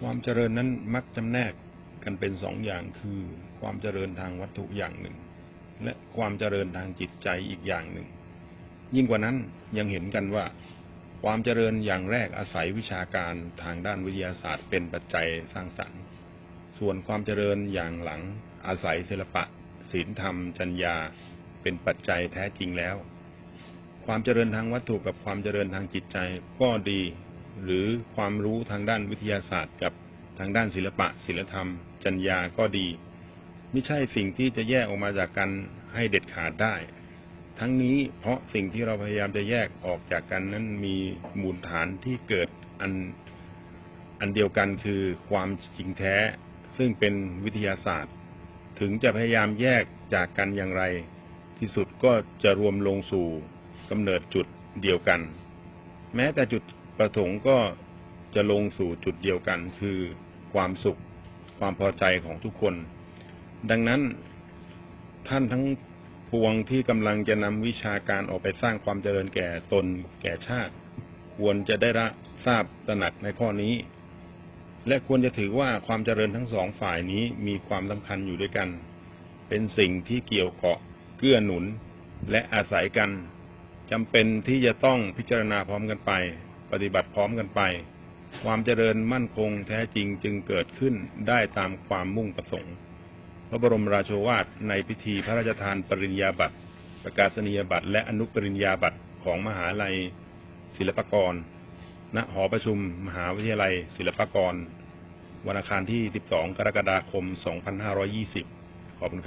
ความเจริญนั้นมักจำแนกกันเป็นสองอย่างคือ ความเจริญทางวัตถุอย่างหนึ่ง และความเจริญทางจิตใจอีกอย่างหนึ่ง ยิ่งกว่านั้นยังเห็นกันว่า ความเจริญอย่างแรกอาศัยวิชาการทางด้านวิทยาศาสตร์ เป็นปัจจัยสร้างสรรค์ส่วนความเจริญอย่างหลังอาศัยศิลปะศีลธรรม จัญญา เป็นปัจจัยแท้จริงแล้ว ความเจริญทางวัตถุกับความเจริญทางจิตใจก็ดี หรือความรู้ทางด้านวิทยาศาสตร์ กับทางด้านศิลปะ ศิลธรรมจัญญาก็ดี ไม่ใช่สิ่งที่จะแยกออกมาจากกันให้เด็ดขาดได้ ทั้งนี้เพราะสิ่งที่เราพยายามจะแยกออกจากกันนั้นมีมูลฐานที่เกิดอันอันเดียวกันคือความจริงแท้ ซึ่งเป็นวิทยาศาสตร์ ถึงจะพยายามแยกจากกันอย่างไร ที่สุดก็จะรวมลงสู่กำเนิดจุดเดียวกัน แม้แต่จุด ประสงค์ก็จะลงสู่จุดเดียวกันคือความสุข ความพอใจของทุกคน ดังนั้นท่านทั้งปวงที่กำลังจะนำวิชาการออกไปสร้างความเจริญแก่ตนแก่ชาติ ควรจะได้รับทราบตระหนักในข้อนี้ และควรจะถือว่าความเจริญทั้งสองฝ่ายนี้มีความสำคัญอยู่ด้วยกัน เป็นสิ่งที่เกี่ยวเกาะเกื้อหนุนและอาศัยกันจำเป็นที่จะต้องพิจารณาพร้อมกันไป ปฏิบัติพร้อมกันไป ความเจริญมั่นคงแท้จริงจึงเกิดขึ้นได้ตามความมุ่งประสงค์ พระบรมราโชวาทในพิธีพระราชทานปริญญาบัตร ประกาศนียบัตร และอนุปริญญาบัตรของมหาลัย ศิลปากร ณ หอประชุม มหาวิทยาลัย ศิลปากร วันอังคารที่ 12 กรกฎาคม 2520 ขอบคุณครับ